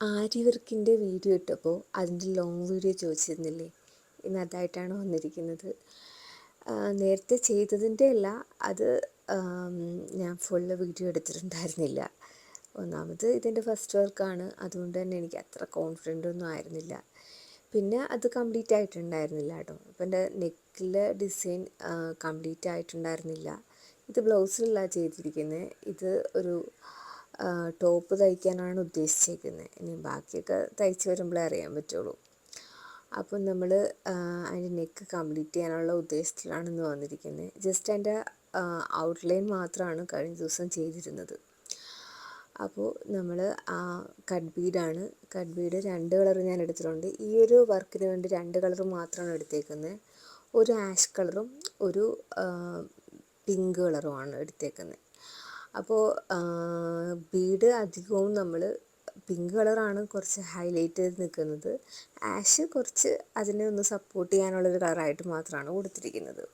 ആരി വർക്കിന്റെ വീഡിയോ ഇട്ടപ്പോൾ അതിന്റെ ലോങ് വീഡിയോ ചോദിച്ചിരുന്നില്ലേ? ഇന്ന് അതായിട്ടാണ് വന്നിരിക്കുന്നത്. നേരത്തെ ചെയ്തതിന്റെ അല്ല അത് ഞാൻ ഫുള്ള് വീഡിയോ എടുത്തിട്ടുണ്ടായിരുന്നില്ല. ഒന്നാമത് ഇതിന്റെ ഫസ്റ്റ് വർക്കാണ് അതുകൊണ്ട് തന്നെ എനിക്ക് അത്ര കോൺഫിഡന്റ് ഒന്നും ആയിരുന്നില്ല. പിന്നെ അത് കംപ്ലീറ്റ് ആയിട്ടുണ്ടായിരുന്നില്ല കേട്ടോ. അപ്പം എന്റെ നെക്കിലെ ഡിസൈൻ കംപ്ലീറ്റ് ആയിട്ടുണ്ടായിരുന്നില്ല. ഇത് ബ്ലൗസിലല്ല ചെയ്തിരിക്കുന്നത് ഇത് ഒരു ടോപ്പ് തയ്ക്കാനാണ് ഉദ്ദേശിച്ചേക്കുന്നത് ഇനി ബാക്കിയൊക്കെ തയ്ച്ച് വരുമ്പോഴേ അറിയാൻ പറ്റുള്ളൂ. അപ്പം നമ്മൾ അതിന്റെ നെക്ക് കംപ്ലീറ്റ് ചെയ്യാനുള്ള ഉദ്ദേശത്തിലാണ് ഇന്ന് വന്നിരിക്കുന്നത് ജസ്റ്റ് അതിന്റെ ഔട്ട്ലൈൻ മാത്രമാണ് കഴിഞ്ഞ ദിവസം ചെയ്തിരുന്നത്. അപ്പോൾ നമ്മൾ ആ കട്ട് ബീഡാണ്. കട്ട് ബീഡ് രണ്ട് കളർ ഞാൻ എടുത്തിട്ടുണ്ട്. ഈ ഒരു വർക്കിന് വേണ്ടി രണ്ട് കളർ മാത്രമാണ് എടുത്തേക്കുന്നത് ഒരു ആഷ് കളറും ഒരു പിങ്ക് കളറുമാണ് എടുത്തേക്കുന്നത് അപ്പോൾ ബീഡ് അധികവും നമ്മൾ പിങ്ക് കളറാണ് കുറച്ച് ഹൈലൈറ്റ് ചെയ്ത് നിൽക്കുന്നത്. ആഷ് കുറച്ച് അതിനെ ഒന്ന് സപ്പോർട്ട് ചെയ്യാനുള്ളൊരു കളറായിട്ട് മാത്രമാണ് കൊടുത്തിരിക്കുന്നത്.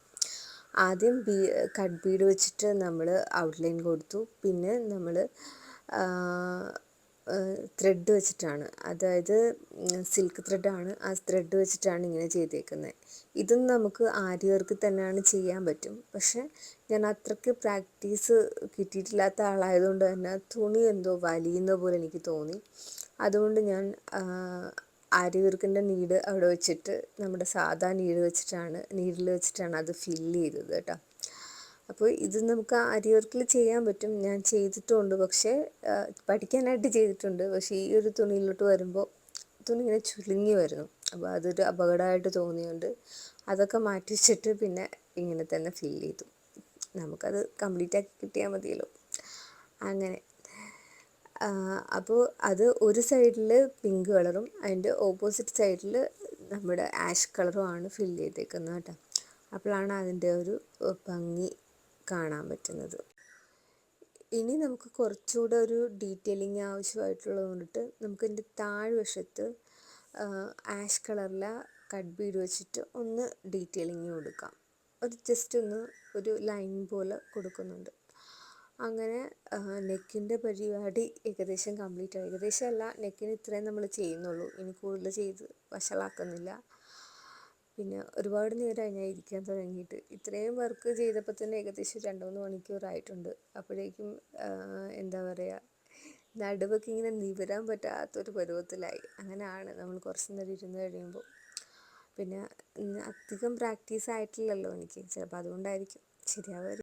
ആദ്യം ബീ കട്ട് ബീഡ് വെച്ചിട്ട് നമ്മൾ ഔട്ട്ലൈൻ കൊടുത്തു. പിന്നെ നമ്മൾ ത്രെഡ് വെച്ചിട്ടാണ്. അതായത് സിൽക്ക് ത്രെഡാണ് ആ ത്രെഡ് വെച്ചിട്ടാണ് ഇങ്ങനെ ചെയ്തേക്കുന്നത് ഇതും നമുക്ക് ആര്യവർക്ക് തന്നെയാണ് ചെയ്യാൻ പറ്റും. പക്ഷെ ഞാൻ അത്രയ്ക്ക് പ്രാക്ടീസ് കിട്ടിയിട്ടില്ലാത്ത ആളായതുകൊണ്ട് തന്നെ തുണി എന്തോ വലിയുന്ന പോലെ എനിക്ക് തോന്നി. അതുകൊണ്ട് ഞാൻ ആര്യവർക്കിന്റെ നീട് അവിടെ വെച്ചിട്ട് നമ്മുടെ സാധാ നീട് വെച്ചിട്ടാണ് നീഡിൽ വെച്ചിട്ടാണ് അത് ഫില്ല് ചെയ്തത് കേട്ടോ. അപ്പോൾ ഇത് നമുക്ക് അരിവർക്കിൽ ചെയ്യാൻ പറ്റും. ഞാൻ ചെയ്തിട്ടുണ്ട്. പക്ഷേ പഠിക്കാനായിട്ട് ചെയ്തിട്ടുണ്ട്. പക്ഷേ ഈ ഒരു തുണിയിലോട്ട് വരുമ്പോൾ തുണി ഇങ്ങനെ ചുരുങ്ങി വരുന്നു. അപ്പോൾ അതൊരു അപകടമായിട്ട് തോന്നിയുണ്ട് അതൊക്കെ മാറ്റി വെച്ചിട്ട് പിന്നെ ഇങ്ങനെ തന്നെ ഫീൽ ചെയ്തു. നമുക്കത് കംപ്ലീറ്റ് ആക്കി കിട്ടിയാൽ മതിയല്ലോ. അങ്ങനെ. അപ്പോൾ അത് ഒരു സൈഡിൽ പിങ്ക് കളറും അതിന്റെ ഓപ്പോസിറ്റ് സൈഡിൽ നമ്മുടെ ആഷ് കളറും ആണ് ഫിൽ ചെയ്തേക്കുന്നത് കേട്ടോ. അപ്പോഴാണ് അതിന്റെ ഒരു ഭംഗി കാണാൻ പറ്റുന്നത്. ഇനി നമുക്ക് കുറച്ചുകൂടെ ഒരു ഡീറ്റെയിലിംഗ് ആവശ്യമായിട്ടുള്ളത് കൊണ്ടിട്ട് നമുക്ക് ഇതിന്റെ താഴ്വശത്ത് ആഷ് കളറിലെ കട്ട് ബീഡ് വെച്ചിട്ട് ഒന്ന് ഡീറ്റെയിലിംഗ് കൊടുക്കാം. ഒരു ജസ്റ്റ് ഒന്ന് ഒരു ലൈൻ പോലെ കൊടുക്കുന്നുണ്ട്. അങ്ങനെ നെക്കിന്റെ പരിപാടി ഏകദേശം കംപ്ലീറ്റ് ആയി. ഏകദേശം അല്ല നെക്കിന് ഇത്രയും നമ്മൾ ചെയ്യുന്നുള്ളൂ. ഇനി കൂടുതൽ ചെയ്ത് വഷളാക്കുന്നില്ല. പിന്നെ ഒരുപാട് നേരമായി ഞാൻ ഇരിക്കാൻ തുടങ്ങിയിട്ട്. ഇത്രയും വർക്ക് ചെയ്തപ്പോൾ തന്നെ ഏകദേശം രണ്ട് മൂന്ന് മണിക്കൂറായിട്ടുണ്ട് അപ്പോഴേക്കും എന്താ പറയുക നടുവൊക്കെ ഇങ്ങനെ നിവരാൻ പറ്റാത്തൊരു പരുവത്തിലായി. അങ്ങനെയാണ് നമ്മൾ കുറച്ച് നേരം ഇരുന്ന് കഴിയുമ്പോൾ. പിന്നെ അധികം പ്രാക്ടീസ് ആയിട്ടില്ലല്ലോ എനിക്ക്. ചിലപ്പോൾ അതുകൊണ്ടായിരിക്കും. ശരിയാവുമായിരിക്കും